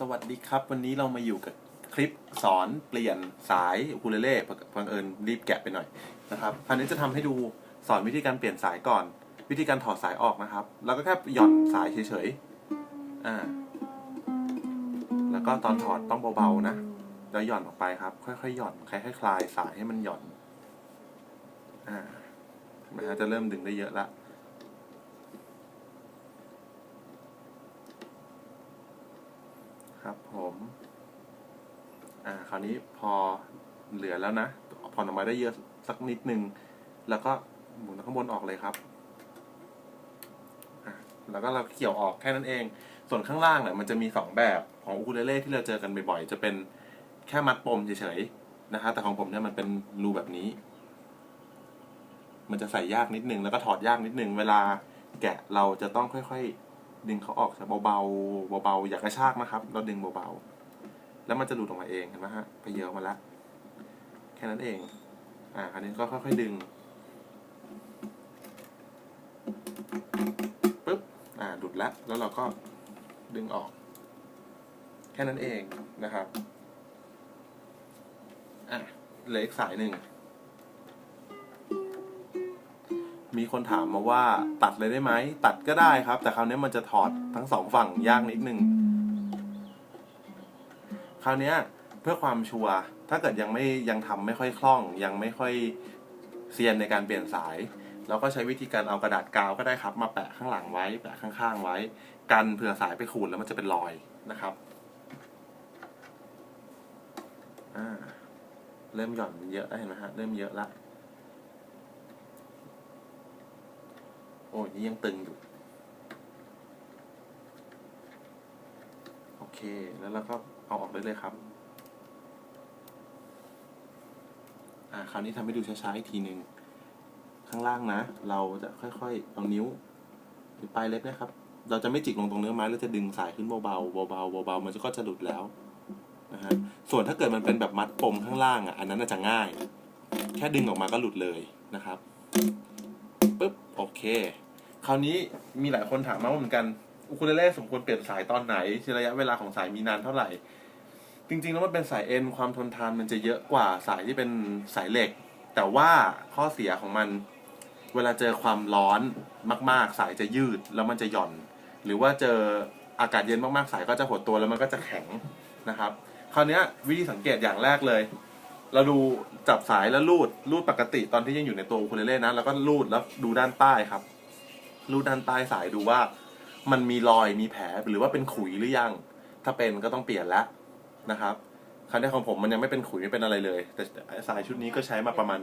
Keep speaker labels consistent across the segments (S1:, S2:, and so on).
S1: สวัสดีครับ วันนี้เรามาอยู่กับคลิปสอนเปลี่ยนสายอูคูเลเล่บังเอิญรีบแกะไปหน่อยนะครับคราวนี้จะทำให้ดูสอนวิธีการเปลี่ยนสายก่อน วิธีการถอดสายออกนะครับ แล้วก็แค่หย่อนสายเฉยๆอ่าแล้วก็ตอนถอดต้องเบาๆนะแล้วหย่อนออกไปครับ ค่อยๆหย่อนค่อยๆคลายสายให้มันหย่อนอ่าเห็นไหมฮะจะเริ่มดึงได้เยอะละ ครับ ผมอ่าคราวนี้พอเหลือแล้วนะผ่อนออกมาได้เยอะสักนิดนึง แล้วก็หมุนข้างบนออกเลยครับแล้วก็เราเกี่ยวออกแค่นั้นเอง ส่วนข้างล่างเนี่ยมันจะมีสองแบบของอูคูเลเล่ที่เราเจอกันบ่อยๆ จะเป็นแค่มัดปมเฉยๆนะฮะแต่ของผมเนี่ยมันเป็นรูแบบนี้ มันจะใส่ยากนิดนึงแล้วก็ถอดยากนิดนึง เวลาแกะเราจะต้องค่อยๆ ดึงเขาออกเบาๆเบาๆอย่ากระชากนะครับ เราดึงเบาๆแล้วมันจะหลุดออกมาเองเห็นไหมฮะไปเยอะมาแล้วแค่นั้นเอง อ่าคราวนี้ก็ค่อยๆดึงปึ๊บอ่าหลุดแล้วแล้วเราก็ดึงออก แค่นั้นเองนะครับอะเหลืออีกสายหนึ่ง มีคนถามมาว่าตัดเลยได้ไหม ตัดก็ได้ครับ แต่คราวนี้มันจะถอดทั้งสองฝั่งยากนิดนึง คราวนี้เพื่อความชัวร์ถ้าเกิดยังไม่ยังทำไม่ค่อยคล่อง ยังไม่ค่อยเซียนในการเปลี่ยนสายเราก็ใช้วิธีการเอากระดาษกาวก็ได้ครับ มาแปะข้างหลังไว้ แปะข้างๆไว้ กันเผื่อสายไปขูดแล้วมันจะเป็นรอยนะครับอ่าเริ่มหย่อนเยอะเห็นไหมฮะเริ่มเยอะละ อ้ยนี่ยังตึงอยู่ โอเค แล้วเราก็เอาออกได้เลยครับ อ่า คราวนี้ทำให้ดูช้าๆอีกทีหนึ่ง ข้างล่างนะ เราจะค่อยๆ เอานิ้วหรือปลายเล็บนะครับ เราจะไม่จิกลงตรงเนื้อไม้เราจะดึงสายขึ้นเบาๆ เบาๆ เบาๆ มันก็จะหลุดแล้วนะฮะ ส่วนถ้าเกิดมันเป็นแบบมัดปมข้างล่างอะ อันนั้นน่าจะง่าย แค่ดึงออกมาก็หลุดเลยนะครับปึ๊บ โอเค คราวนี้มีหลายคนถามมาว่าเหมือนกันอูคูเลเล่สมควรเปลี่ยนสายตอนไหนชระยะเวลาของสายมีนานเท่าไหร่ จริงๆแล้วมันเป็นสายเอ็นความทนทานมันจะเยอะกว่าสายที่เป็นสายเหล็ก แต่ว่าข้อเสียของมันเวลาเจอความร้อนมาก ๆ สายจะยืดแล้วมันจะหย่อน หรือว่าเจออากาศเย็นมากๆสายก็จะหดตัวแล้วมันก็จะแข็งนะครับ คราวนี้วิธีสังเกตอย่างแรกเลย เราดูจับสายแล้วลูดลูดปกติตอนที่ยังอยู่ในตัวอูคูเลเล่นะแล้วก็ลูดแล้วดูด้านใต้ครับ รูด้านใต้สายดูว่า มันมีรอยมีแผลหรือว่าเป็นขุยหรือยัง ถ้าเป็นก็ต้องเปลี่ยนแล้วนะครับคราวนี้ของผมมันยังไม่เป็นขุยไม่เป็นอะไรเลย แต่สายชุดนี้ก็ใช้มาประมาณ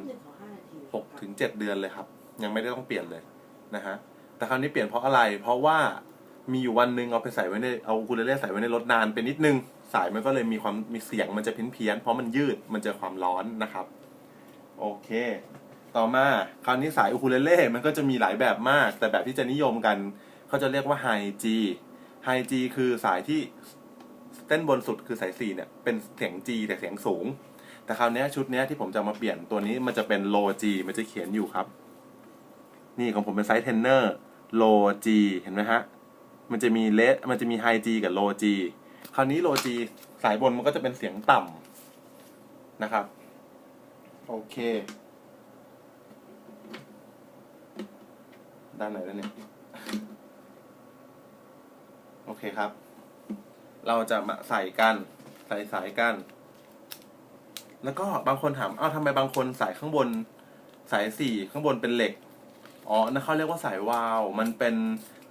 S1: หกถึงเจ็ดเดือนเลยครับ ยังไม่ได้ต้องเปลี่ยนเลยนะฮะแต่คราวนี้เปลี่ยนเพราะอะไร เพราะว่ามีอยู่วันหนึ่งเอาไปใส่ไว้ในเอาอูคูเลเล่ใส่ไว้ในรถนานไปนิดนึง สายมันก็เลยมีความมีเสียงมันจะเพี้ยนเพี้ยนเพราะมันยืดมันเจอความร้อนนะครับ โอเค ต่อมาคราวนี้สายอูคูเลเล่มันก็จะมีหลายแบบมาก แต่แบบที่จะนิยมกันเขาจะเรียกว่าไฮจีไฮจีคือสายที่เส้นบนสุดคือสายสี่เนี่ย เป็นเสียงจีแต่เสียงสูง แต่คราวนี้ชุดนี้ที่ผมจะมาเปลี่ยนตัวนี้มันจะเป็นโลจีมันจะเขียนอยู่ครับ นี่ของผมเป็นไซส์เทนเนอร์โลจีเห็นไหมฮะ มันจะมีเลสมันจะมีไฮจีกับโลจีคราวนี้โลจีสายบนมันก็จะเป็นเสียงต่ำนะครับ โอเค ด้านไหนแล้วเนี่ยโอเคครับ เราจะมาใส่กัน ใส่สายกัน แล้วก็บางคนถามอ้าวทำไมบางคนสายข้างบน สายสี่ข้างบนเป็นเหล็ก อ๋อนั่นเขาเรียกว่าสายวาล์วมันเป็น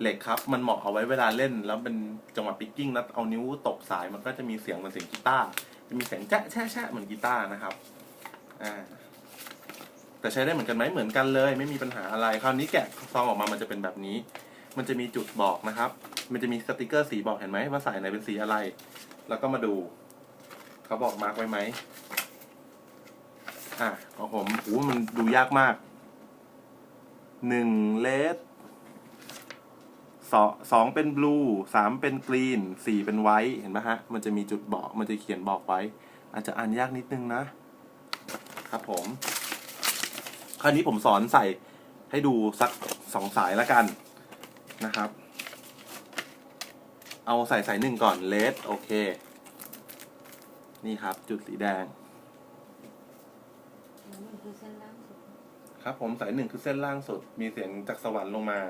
S1: เหล็กครับ มันเหมาะเอาไว้เวลาเล่น แล้วเป็นจังหวะปิกกิ้งแล้วเอานิ้วตกสายมันก็จะมีเสียงเหมือนเสียงกีตาร์ จะมีเสียงแจ๊ะแช่แช่เหมือนกีตาร์นะครับ อ่า แต่ใช้ได้เหมือนกันไหมเหมือนกันเลย ไม่มีปัญหาอะไร คราวนี้แกะซองออกมามันจะเป็นแบบนี้ มันจะมีจุดบอกนะครับ มันจะมีสติกเกอร์สีบอกเห็นไหมว่าสายไหนเป็นสีอะไร แล้วก็มาดู เขาบอกมาร์กไว้ไหมอะของผมโอ้มันดูยากมากหนึ่งเลสสองสองเป็นบลูสามเป็นกรีนสี่เป็นไวท์เห็นไหมฮะ มันจะมีจุดบอกมันจะเขียนบอกไว้ อาจจะอ่านยากนิดนึงนะครับผม คราวนี้ผมสอนใส่ให้ดูสักสองสายแล้วกันนะครับ เอาใส่สายหนึ่งก่อนเลสโอเค นี่ครับจุดสีแดง
S2: ค
S1: รับผมสายหนึ่งคือเส้นล่างสุด มีเสียงจากสวรรค์ลงมา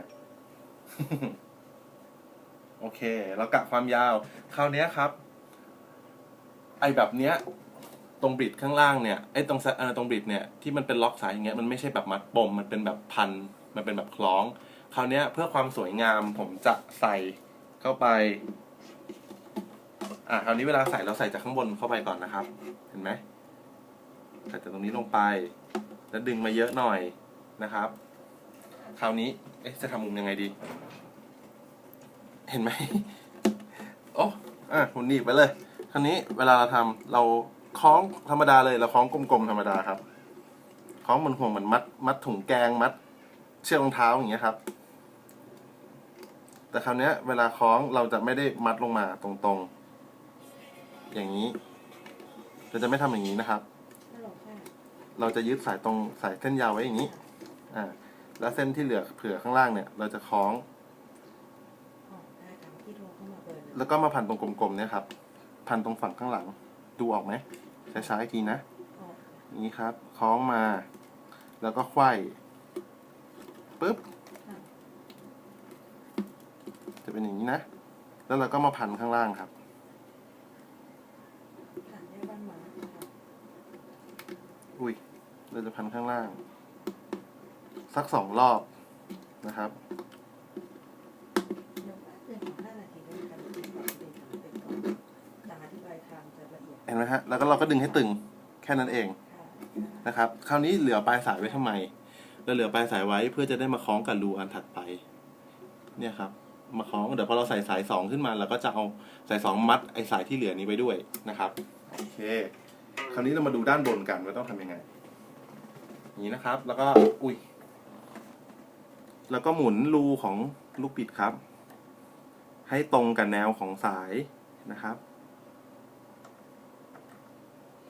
S1: โอเค เรากะความยาว คราวนี้ครับ ไอแบบเนี้ย ตรงบิดข้างล่างเนี่ยไอ้ตรงเอ่อตรงบิดเนี่ยที่มันเป็นล็อกสายอย่างเงี้ยมันไม่ใช่แบบมัดปมมันเป็นแบบพันมันเป็นแบบคล้อง คราวเนี้ยเพื่อความสวยงามผมจะใส่เข้าไปอะคราวนี้เวลาใส่เราใส่จากข้างบนเข้าไปก่อนนะครับ เห็นไหมใส่จากตรงนี้ลงไป แล้วดึงมาเยอะหน่อยนะครับ คราวนี้เอ๊ะจะทำมุมยังไงดี เห็นไหมโอ้อะหุ่นหนีบไปเลย คราวนี้เวลาเราทำเรา คล้องธรรมดาเลยเราคล้องกลมๆธรรมดาครับคล้องเหมือนห่วงเหมือนมัด มัดถุงแกงมัด เชือกรองเท้าอย่างเงี้ยครับ แต่คราวเนี้ยเวลาคล้องเราจะไม่ได้มัดลงมาตรงๆ อย่างนี้ เราจะไม่ทำอย่างนี้นะครับ
S2: ฮัลโหลค่ะ
S1: เราจะยึดสายตรงสายเส้นยาวไว้อย่างนี้ อ่า แล้วเส้นที่เหลือเผื่อข้างล่างเนี่ย เราจะคล้อง
S2: อ๋อได้ค่ะที่โทรเข้ามาเบอร์หนึ่ง
S1: แล้วก็มาพันตรงกลมๆเนี่ยครับ พันตรงฝั่งข้างหลัง ดูออกไหม ช้าๆอีกทีนะ
S2: อ๋อ
S1: อย่างนี้ครับคล้องมา แล้วก็ไขว้ปึ๊บ
S2: ค่ะ
S1: จะเป็นอย่างนี้นะ แล้วเราก็มาพันข้างล่างครับ
S2: ค่ะได้บ้านหมาค่ะ
S1: อุ้ยเราจะพันข้างล่าง สักสองรอบนะครับ
S2: ห็น
S1: ไหมฮะ แล้วก็เราก็ดึงให้ตึงแค่นั้นเองนะครับ คราวนี้เหลือปลายสายไว้ทำไม เราเหลือปลายสายไว้เพื่อจะได้มาคล้องกับรูอันถัดไป เนี่ยครับ มาคล้อง เดี๋ยวพอเราใส่สายสองขึ้นมาเราก็จะเอาสายสองมัดไอสายที่เหลือนี้ไปด้วยนะครับ โอเค คราวนี้เรามาดูด้านบนกันว่าต้องทำยังไงอย่างนี้นะครับ แล้วก็ อุ้ย แล้วก็หมุนรูของลูกปิดครับ ให้ตรงกับแนวของสายนะครับ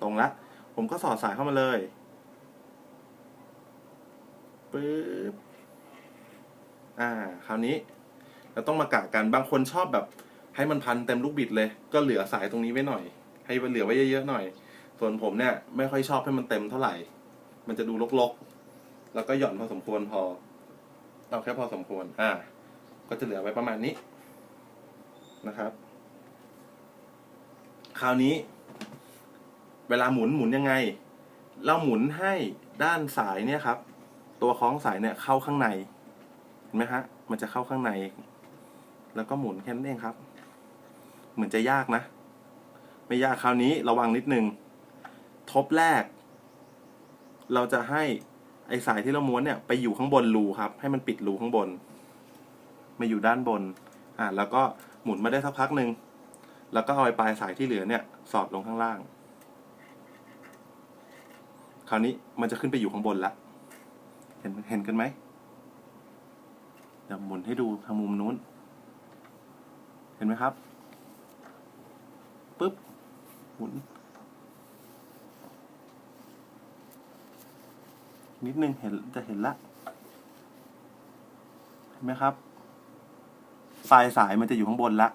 S1: ตรงละ ผมก็สอดสายเข้ามาเลยปึ๊บอ่า คราวนี้เราต้องมากะกันบางคนชอบแบบ ให้มันพันเต็มลูกบิดเลย ก็เหลือสายตรงนี้ไว้หน่อย ให้เหลือไว้เยอะๆหน่อย ส่วนผมเนี่ยไม่ค่อยชอบให้มันเต็มเท่าไหร่ มันจะดูรกๆ แล้วก็หย่อนพอสมควรพอ เอาแค่พอสมควร อ่า ก็จะเหลือไว้ประมาณนี้นะครับ คราวนี้ เวลาหมุนหมุนยังไง เราหมุนให้ด้านสายเนี่ยครับ ตัวคล้องสายเนี่ยเข้าข้างในเห็นไหมฮะมันจะเข้าข้างใน แล้วก็หมุนแค่นั้นเองครับ เหมือนจะยากนะ ไม่ยากคราวนี้ระวังนิดนึงทบแรก เราจะให้ไอสายที่เราม้วนเนี่ย ไปอยู่ข้างบนรูครับ ให้มันปิดรูข้างบน มาอยู่ด้านบน อ่าแล้วก็หมุนมาได้สักพักหนึ่งแล้วก็เอาไอปลายสายที่เหลือเนี่ย สอดลงข้างล่าง ราวนี้มันจะขึ้นไปอยู่ข้างบนละเห็นเห็นกันไหมเดี๋ยวหมุนให้ดูทางมุมนู้น เห็นไหมครับปึ๊บหมุน นิดนึงเห็นจะเห็นละเห็นไหมครับปลายสายมันจะอยู่ข้างบนละ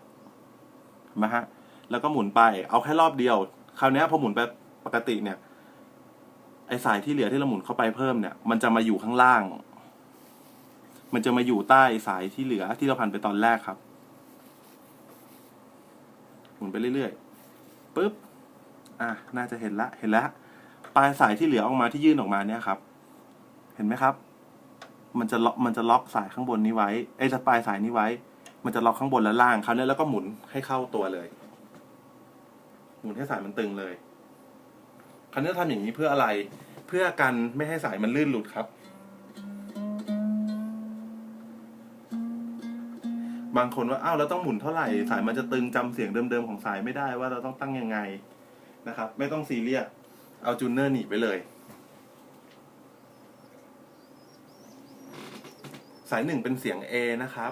S1: เห็นไหมฮะแล้วก็หมุนไปเอาแค่รอบเดียว คราวนี้พอหมุนไปปกติเนี่ย ไอสายที่เหลือที่เราหมุนเข้าไปเพิ่มเนี่ย มันจะมาอยู่ข้างล่าง มันจะมาอยู่ใต้สายที่เหลือที่เราพันไปตอนแรกครับ หมุนไปเรื่อยๆปึ๊บ อะ น่าจะเห็นละ เห็นล้วปลายสายที่เหลือออกมาที่ยื่นออกมาเนี่ยครับ เห็นไหมครับ มันจะล็อก มันจะล็อกสายข้างบนนี้ไว้ ไอ้จะปลายสายนี้ไว้ มันจะล็อกข้างบนและล่างคราวนี้แล้วก็หมุนให้เข้าตัวเลย หมุนให้สายมันตึงเลย คราวนี้ทำอย่างนี้เพื่ออะไร เพื่อกันไม่ให้สายมันลื่นหลุดครับ บางคนว่าอ้าวเราต้องหมุนเท่าไหร่ สายมันจะตึงจำเสียงเดิมๆของสายไม่ได้ว่าเราต้องตั้งยังไงนะครับ ไม่ต้องซีเรียสเอาจูเนอร์หนีไปเลยสายหนึ่งเป็นเสียง A นะครับ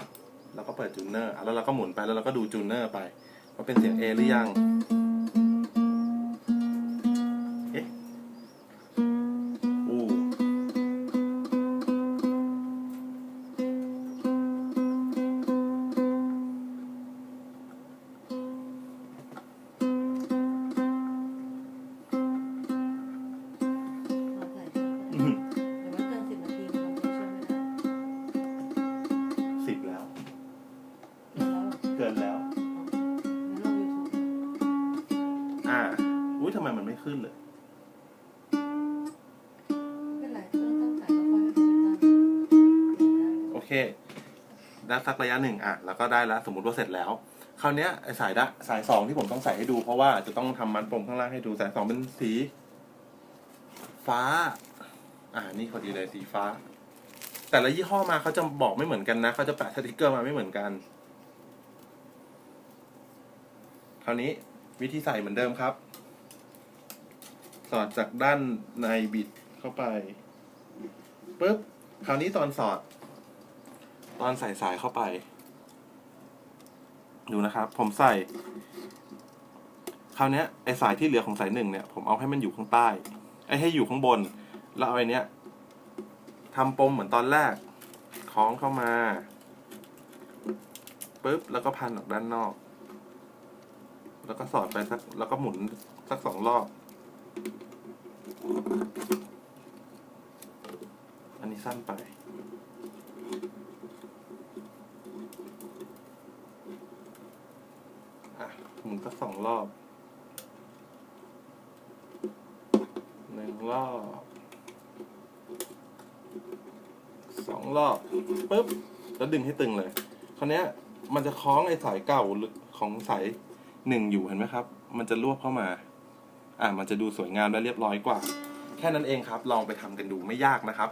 S1: แล้วก็เปิดจูเนอร์ แล้วเราก็หมุนไป แล้วเราก็ดูจูเนอร์ไป ว่าเป็นเสียง A หรือยัง เค
S2: ได้
S1: สักระยะหนึ่งอะแล้วก็ได้แล้วสมมติว่าเสร็จแล้วคราวเนี้ยไอสายดะสายสองที่ผมต้องใส่ให้ดู เพราะว่าจะต้องทำมันปมข้างล่างให้ดูสายสองเป็นสี ฟ้า อ่านี่พอดีเลยสีฟ้า แต่ละยี่ห้อมาเขาจะบอกไม่เหมือนกันนะเขาจะแปะสติกเกอร์มาไม่เหมือนกัน คราวนี้วิธีใส่เหมือนเดิมครับ สอดจากด้านในบิดเข้าไปปุ๊บคราวนี้ตอนสอด ตอนใส่สายเข้าไป ดูนะครับ ผมใส่คราวนี้ไอสายที่เหลือของสายหนึ่งเนี่ย ผมเอาให้มันอยู่ข้างใต้ ไอให้อยู่ข้างบน แล้วเอาไอเนี้ยทำปมเหมือนตอนแรกคล้องเข้ามาปุ๊บแล้วก็พันออกด้านนอก แล้วก็สอดไปสักแล้วก็หมุนสักสองรอบ อันนี้สั้นไป อะ หมุนสักสองรอบหนึ่งรอบสองรอบปุ๊บแล้วดึงให้ตึงเลย คราวนี้มันจะคล้องไอ้สายเก่าของสายหนึ่งอยู่เห็นไหมครับ มันจะรวบเข้ามา อะมันจะดูสวยงามและเรียบร้อยกว่า แค่นั้นเองครับ ลองไปทำกันดูไม่ยากนะครับ